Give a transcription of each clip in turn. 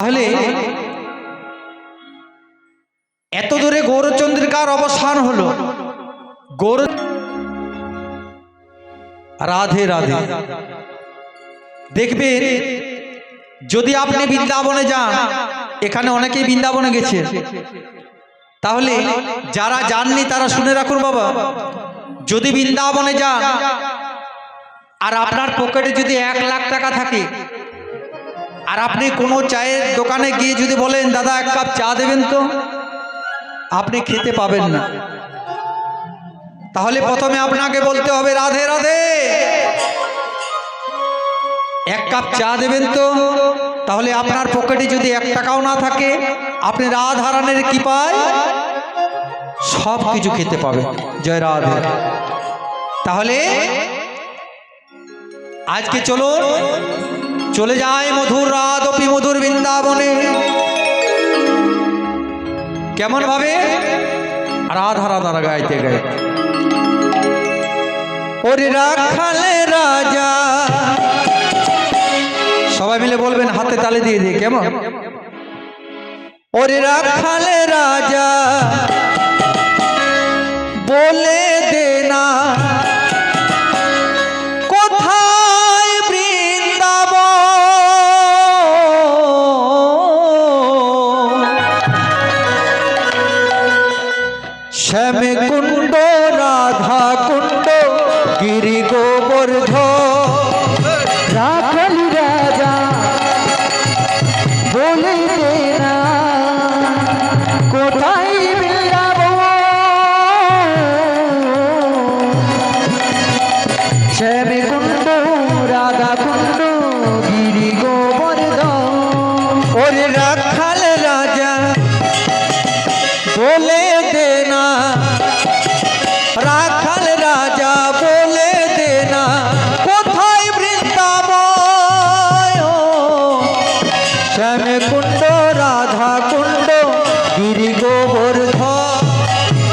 তাহলে এত দূরে গৌরচন্দ্রিকার অবসান হলো? গৌর রাধে রাধে। দেখবেন যদি আপনি বৃন্দাবনে যান, এখানে অনেকেই বৃন্দাবনে গেছে। তাহলে যারা যাননি, তারা শুনে রাখুন বাবা। যদি বৃন্দাবনে যান, আর আপনার পকেটে যদি এক লাখ টাকা থাকে আর আপনি কোনো চায়ের দোকানে গিয়ে যদি বলেন, দাদা, এক কাপ চা দেবেন তো? আপনি খেতে পাবেন না। তাহলে প্রথমে আপনাকে বলতে হবে, রাধে রাধে। এক কাপ চা দেবেন তো? তাহলে আপনার পকেটে যদি এক টাকাও না থাকে, আপনি রাধারানের কি পায় সব কিছু খেতে পাবেন। জয় রাধে। তাহলে আজকে চলুন চলে যায় মধুর রাত অপি মধুর বৃন্দাবনে। কেমন ভাবে? রাধা রাধা গাইতে গাইতে। ওরে রাখালে রাজা। সবাই মিলে বলবেন, হাতে তালে দিয়ে দিয়ে, কেমন? ওরে রাখালে রাজা। বলে শ্যামে কুণ্ড রাধা কুণ্ড গিরি গোবর্ধ রাখালি রাজা, বলে না, কোথায় বৃন্দাবন? কুণ্ড রাধা কুণ্ড রাখাল রাজা বলে দে না কোথায় বৃন্দাবন? শ্যামে কুণ্ড রাধা কুণ্ড গিরি গোবর্ধ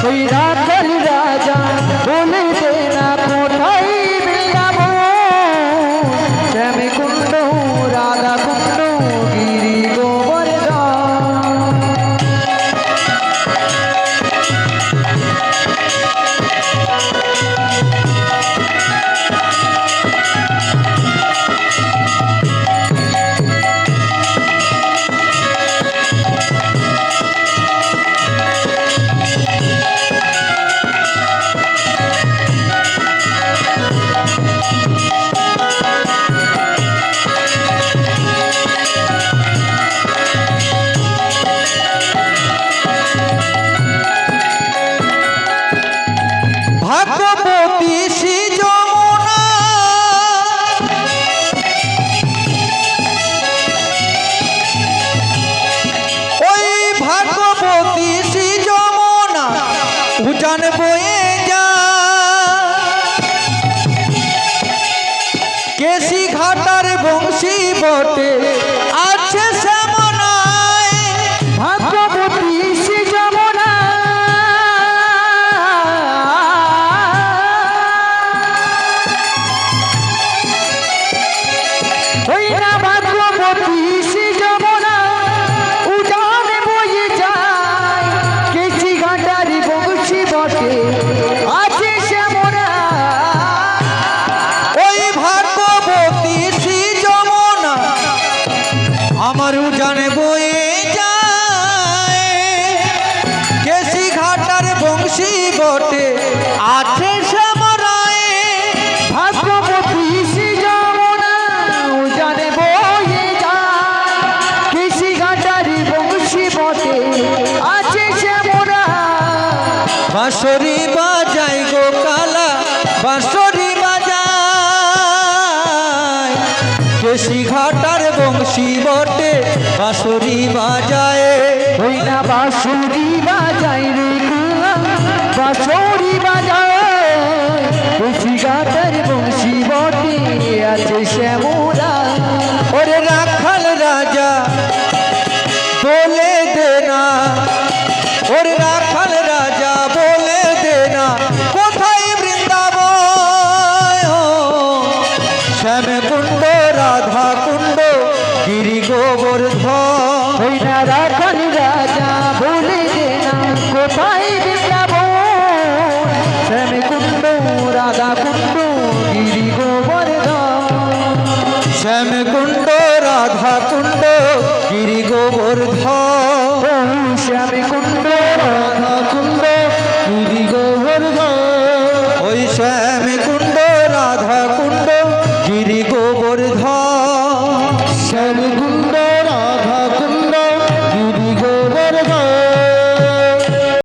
ওই রাখালি রাজা বলে দে কোথায় বৃন্দাবন? শ্যামে কুণ্ড রাধা কুণ্ড বটে। আছে শ্যামনায় ভাগ্যবতী শ্রী যমুনা। ওই না ভাগ্যবতী শ্রী যমুনা। উজানে বয়ে যায়। কেচি ঘাটারি বয়ে যায়। কেসি ঘাটার বংশী বটে আছে বাঁশরি বাজাই গো কালা বাঁশরি কেসি ঘাটার বংশী বটে বাঁশরি বাজায়। ওই না বাঁশুরি বাজাই রে বাঁশুরি বাজায়। কৃষি ঘাটারি বংশী বটে আছে শ্যামরা ওরে রাখাল রাজা বলে দে না। ওরে রাখাল শ্যামকুণ্ড রাধা কুণ্ড গিরি গোবর্ধন শ্যাম কুণ্ড রাধা